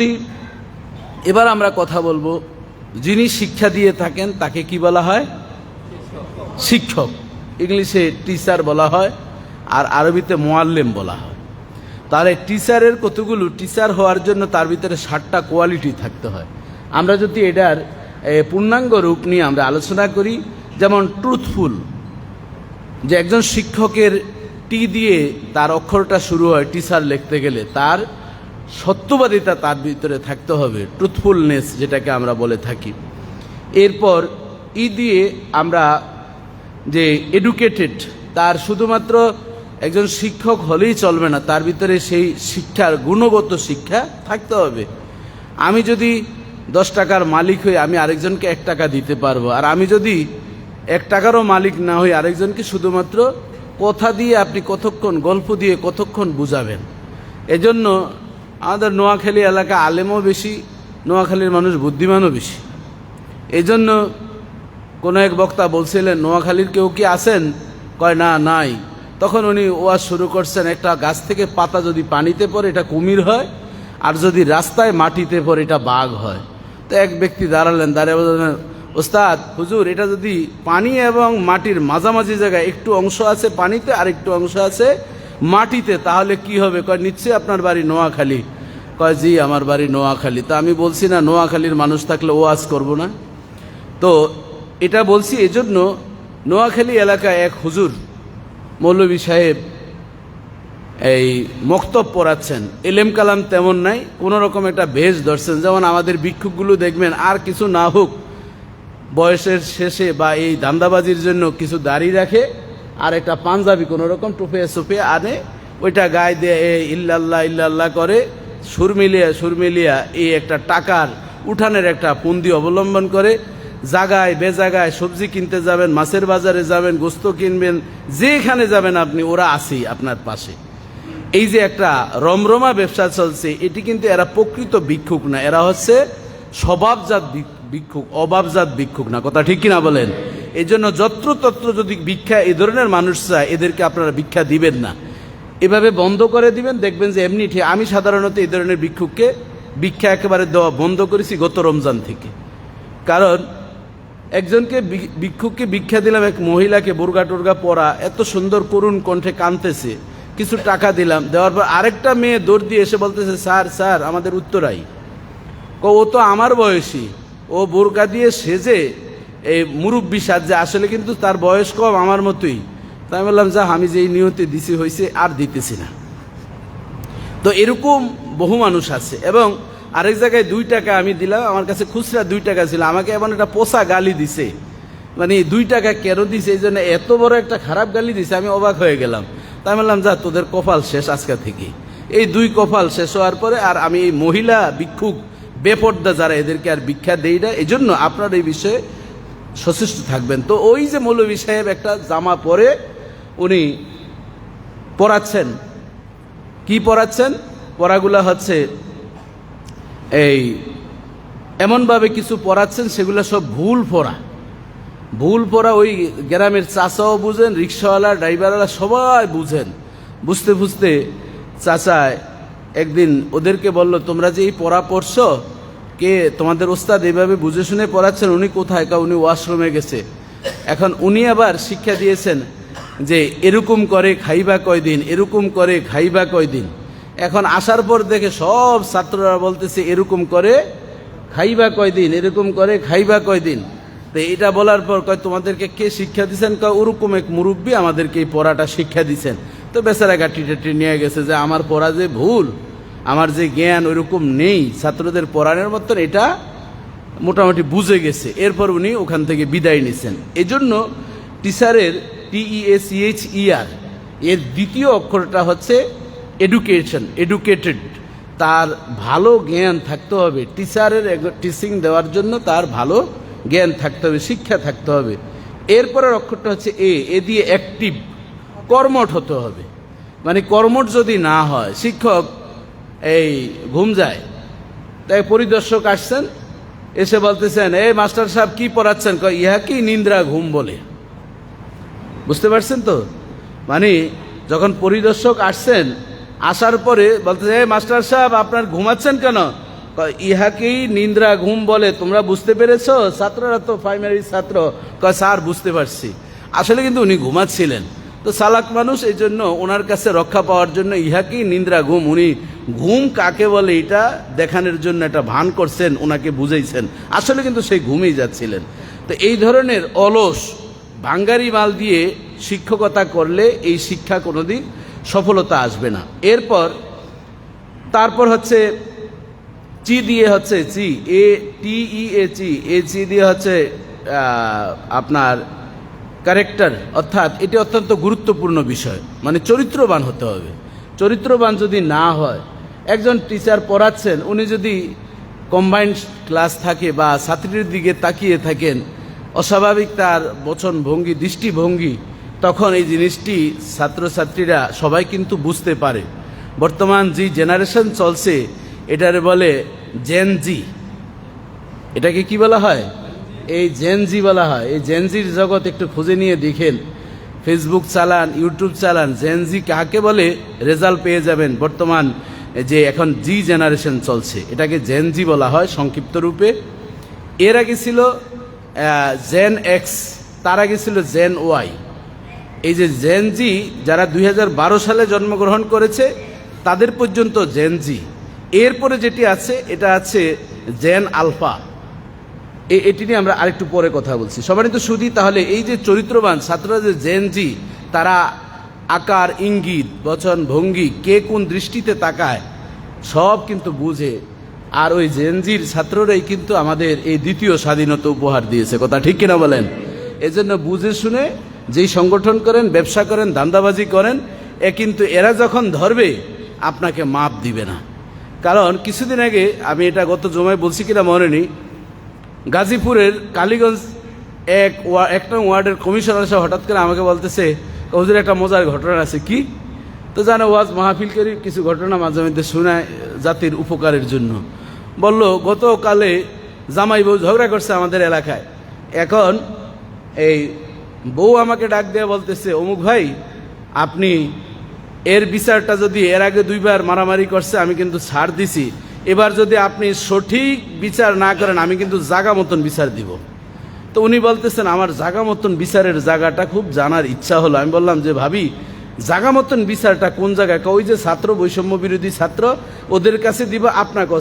যদি এবার আমরা কথা বলব, যিনি শিক্ষা দিয়ে থাকেন তাকে কি বলা হয়? শিক্ষক। ইংলিশে টিচার বলা হয়, আর আরবিতে মোয়াল্লেম বলা হয়। তাহলে টিচারের কতগুলো? টিচার হওয়ার জন্য তার ভিতরে ষাটটা কোয়ালিটি থাকতে হয়। আমরা যদি এটার পূর্ণাঙ্গ রূপ নিয়ে আমরা আলোচনা করি, যেমন ট্রুথফুল যে একজন শিক্ষকের টি দিয়ে তার অক্ষরটা শুরু হয় টিচার লিখতে গেলে, তার সত্যবাদিতা তার ভিতরে থাকতে হবে ট্রুথফুলনেস যেটাকে আমরা বলে থাকি। এরপর ই দিয়ে আমরা যে এডুকেটেড তার শুধুমাত্র একজন শিক্ষক হলেই চলবে না, তার ভিতরে সেই শিক্ষার গুণগত শিক্ষা থাকতে হবে। আমি যদি দশ টাকার মালিক হই আমি আরেকজনকে এক টাকা দিতে পারব, আর আমি যদি এক টাকারও মালিক না হই আরেকজনকে শুধুমাত্র কথা দিয়ে আপনি কতক্ষণ, গল্প দিয়ে কতক্ষণ বুঝাবেন? এজন্য আমাদের নোয়াখালী এলাকা আলেমও বেশি, নোয়াখালীর মানুষ বুদ্ধিমানও বেশি। এই জন্য কোনো এক বক্তা বলছিলেন, নোয়াখালীর কেউ কি আছেন? কয়, না, নাই। তখন উনি ওয়াজ শুরু করছেন, একটা গাছ থেকে পাতা যদি পানিতে পড়ে, এটা কুমির হয়, আর যদি রাস্তায় মাটিতে পড়ে, এটা বাঘ হয়। তো এক ব্যক্তি দাঁড়ালেন, দাঁড়িয়ে ওস্তাদ, হুজুর, এটা যদি পানি এবং মাটির মাঝামাঝি জায়গায় একটু অংশ আছে পানিতে আর একটু অংশ আছে মাটিতে, তাহলে কি হবে? কয়, নিশ্চয়ই আপনার বাড়ি নোয়াখালী। কয়, জি, আমার বাড়ি নোয়াখালী। তা আমি বলছি না, নোয়াখালীর মানুষ থাকলে ওয়াজ করব না। তো এটা বলছি এজন্য নোয়াখালী এলাকায় এক হুজুর, মৌলভী সাহেব, এই মক্তব পড়াচ্ছেন। এলেম কালাম তেমন নাই, কোনো রকম একটা ভেজ ধরছেন। যেমন আমাদের ভিক্ষুকগুলো দেখবেন, আর কিছু না হোক, বয়সের শেষে বা এই দান্দাবাজির জন্য কিছু দাড়ি রাখে আর একটা পাঞ্জাবি কোনো রকম টুপে সুপে আনে, ওইটা গায়ে দিয়ে এ ইল্লাল্লাহ ইল্লাল্লাহ করে সুর মিলিয়া সুর মিলিয়া এই একটা টাকার উঠানের একটা পুন্দি অবলম্বন করে, জাগায়, বেজাগায় সবজি কিনতে যাবেন, মাছের বাজারে যাবেন, গোস্ত কিনবেন, যেখানে যাবেন আপনি, ওরা আসেই আপনার পাশে। এই যে একটা রমরমা ব্যবসা চলছে, এটি কিন্তু এরা প্রকৃত ভিক্ষুক না, এরা হচ্ছে স্বভাবজাত ভিক- ভিক্ষুক, অভাবজাত ভিক্ষুক না, কথা ঠিক কিনা বলেন? এই জন্য যত্রতত্র যদি ভিক্ষা এই ধরনের মানুষ চায়, এদেরকে আপনারা ভিক্ষা দিবেন না। এভাবে বন্ধ করে দিবেন, দেখবেন যে এমনি ঠিক আমি সাধারণত এই ধরনের ভিক্ষুককে ভিক্ষা একেবারে দেওয়া বন্ধ করেছি গত রমজান থেকে। কারণ একজনকে ভিক্ষুককে ভিক্ষা দিলাম, এক মহিলাকে বোরগা টোরগা পরা, এত সুন্দর করুণ কণ্ঠে কাঁদতেছে, কিছু টাকা দিলাম, দেওয়ার পর আরেকটা মেয়ে দৌড় দিয়ে এসে বলতেছে, স্যার স্যার, আমাদের উত্তরাই। ও তো আমার বয়সী। ও বোরকা দিয়ে সেজে এই মুরব্বী সাজে আসলে কিন্তু তার বয়স কম আমার মতোই। তাই আমি বললাম যা আমি যেই নিয়তে দিছি হয়েছে আর দিতেছি না। তো এরকম বহু মানুষ আছে এবং আরেক জায়গায় দুই টাকা আমি দিলাম, আমার কাছে খুচরা দুই টাকা ছিল। আমাকে এমন একটা পোষা গালি দিছে। মানে দুই টাকা কেন দিছে? এই জন্য এত বড় একটা খারাপ গালি দিছে, আমি অবাক হয়ে গেলাম। তাই বললাম, যা, তোদের কপাল শেষ আজকে থেকে। এই দুই কপাল শেষ হওয়ার পরে আর আমি এই মহিলা ভিক্ষুক, বেপর্দা যারা এদেরকে আর ভিক্ষা দেই না এই জন্য আপনার এই বিষয়ে সচেষ্ট থাকবেন। তো ওই যে মৌলভী সাহেব একটা জামা পরে উনি পরাচ্ছেন। কি পড়াচ্ছেন পড়াগুলা হচ্ছে এই এমনভাবে কিছু পড়াচ্ছেন সেগুলো সব ভুল পড়া ভুল পড়া ওই গ্রামের চাচাও বুঝেন, রিক্সাওয়ালা, ড্রাইভারওয়ালা সবাই বুঝেন। বুঝতে বুঝতে চাচায় একদিন ওদেরকে বলল, তোমরা যে এই পড়া পড়ছো কে তোমাদের ওস্তাদ এইভাবে বুঝে শুনে পড়াচ্ছেন? উনি কোথায়? কা, উনি ওয়াশরুমে গেছে। এখন উনি আবার শিক্ষা দিয়েছেন যে এরকম করে খাইবা কয়দিন, এরকম করে খাইবা কয়দিন। এখন আসার পর দেখে সব ছাত্ররা বলতেছে, এরকম করে খাইবা কয়দিন, এরকম করে খাইবা কয়দিন। তো এটা বলার পর কয়, তোমাদেরকে কে শিক্ষা দিচ্ছেন কয়, ওরকম এক মুরব্বী আমাদেরকে এই পড়াটা শিক্ষা দিচ্ছেন তো বেচারা গাঠি টাটি নিয়ে গেছে যে, আমার পড়া যে ভুল আমার যে জ্ঞান ওইরকম নেই, ছাত্রদের পড়ানোর মতন এটা মোটামুটি বুঝে গেছে। এরপর উনি ওখান থেকে বিদায় নিছেন এজন্য টিচারের টিইএসিএইচ ইআর এর দ্বিতীয় অক্ষরটা হচ্ছে এডুকেশন এডুকেটেড তার ভালো জ্ঞান থাকতে হবে। টিচারের টিচিং দেওয়ার জন্য তার ভালো জ্ঞান থাকতে হবে, শিক্ষা থাকতে হবে। এরপরের অক্ষরটা হচ্ছে এ এ দিয়ে অ্যাক্টিভ কর্মঠ হতে হবে। মানে কর্মঠ যদি না হয়, শিক্ষক এই ঘুম যায়। তাই পরিদর্শক আসছেন, এসে বলতেছেন এই মাস্টার সাহেব কি পড়াচ্ছেন? ইহা কি নিন্দ্রা ঘুম বলে? বুঝতে পারছেন তো? মানে যখন পরিদর্শক আসছেন, আসার পরে বলতেছে এই মাস্টার সাহেব, আপনার ঘুমাচ্ছেন কেন? ইহাকেই নিন্দ্রা ঘুম বলে? তোমরা বুঝতে পেরেছ? ছাত্ররা তো প্রাইমারি ছাত্র। স্যার, বুঝতে পারছি। আসলে কিন্তু উনি ঘুমাচ্ছিলেন। তো সালাক মানুষ এই জন্য ওনার কাছে রক্ষা পাওয়ার জন্য ইহাকেই নিন্দ্রা ঘুম? উনি ঘুম কাকে বলে এটা দেখানোর জন্য একটা ভান করছেন, ওনাকে বুঝাইছেন। আসলে কিন্তু সেই ঘুমেই যাচ্ছিলেন। তো এই ধরনের অলস, ভাঙ্গারি মাল দিয়ে শিক্ষকতা করলে এই শিক্ষা কোনোদিন সফলতা আসবে না। এরপর, তারপর হচ্ছে চি দিয়ে হচ্ছে চি, এ টি ই এ চি এ চি দিয়ে হচ্ছে আপনার ক্যারেক্টার অর্থাৎ এটি অত্যন্ত গুরুত্বপূর্ণ বিষয়। মানে চরিত্রবান হতে হবে। চরিত্রবান যদি না হয়, একজন টিচার পড়াচ্ছেন, উনি যদি কম্বাইন্ড ক্লাস থাকে বা ছাত্রীর দিকে তাকিয়ে থাকেন, অস্বাভাবিক তার বচন ভঙ্গি দৃষ্টিভঙ্গি, তখন এই জিনিসটি ছাত্রছাত্রীরা সবাই কিন্তু বুঝতে পারে। বর্তমান যে জেনারেশন চলছে, এটারে বলে জেন জি এটাকে কি বলা হয়? এই জেনজি বলা হয়, এই জেনজির জগৎ একটু খুঁজে নিয়ে দেখেন। ফেসবুক চালান ইউটিউব চালান জেনজি কাকে বলে রেজাল্ট পেয়ে যাবেন বর্তমান যে এখন জি জেনারেশন চলছে। এটাকে জেনজি বলা হয় সংক্ষিপ্ত রূপে। এর আগে ছিল জেন এক্স তার আগে ছিল জেন ওয়াই এই যে জেনজি যারা দুই হাজার বারো সালে জন্মগ্রহণ করেছে, তাদের পর্যন্ত জেনজি এরপরে যেটি আছে, এটা আছে জেন আলফা এটি নিয়ে আমরা আরেকটু পরে কথা বলছি। সবারই তো শুধু তাহলে এই যে চরিত্রবান ছাত্ররা যে জেনজি তারা আকার, ইঙ্গিত, বচন, ভঙ্গি, কে কোন দৃষ্টিতে তাকায়, সব কিন্তু বুঝে। আর ওই জেনজির ছাত্ররাই কিন্তু আমাদের এই দ্বিতীয় স্বাধীনতা উপহার দিয়েছে। কথা ঠিক কিনা বলেন? এজন্য বুঝে শুনে যেই সংগঠন করেন, ব্যবসা করেন, দান্দাবাজি করেন, এ কিন্তু এরা যখন ধরবে, আপনাকে মাপ দিবে না। কারণ কিছুদিন আগে আমি এটা গত জমায় বলছি কিনা মনে নেই গাজীপুরের কালীগঞ্জ এক ওয়া এক ওয়ার্ডের কমিশনার এসে হঠাৎ করে আমাকে বলতেছে, হুজুর, একটা মজার ঘটনা আছে। কি? তো জানো, ওয়াজ মাহফিল কিছু ঘটনা মাঝে মধ্যে শোনায় জাতির উপকারের জন্য। বলল, গতকালে জামাই বউ ঝগড়া করছে আমাদের এলাকায়। এখন এই বউ আমাকে ডাক দিয়ে বলতেছে, অমুক ভাই, আপনি এর বিচারটা যদি এর আগে দুইবার মারামারি করছে, আমি কিন্তু ছাড় দিছি। এবার যদি আপনি সঠিক বিচার না করেন, আমি কিন্তু জাগা মতন বিচার দিব। তো উনি বলতেছেন, আমার জাগা মতন বিচারের জায়গাটা খুব জানার ইচ্ছা হলো। আমি বললাম যে, ভাবি, জাগা মতন বিচারটা কোন জায়গায়? ওই যে ছাত্র বৈষম্য বিরোধী ছাত্র ওদের কাছে দিবা আপনাকে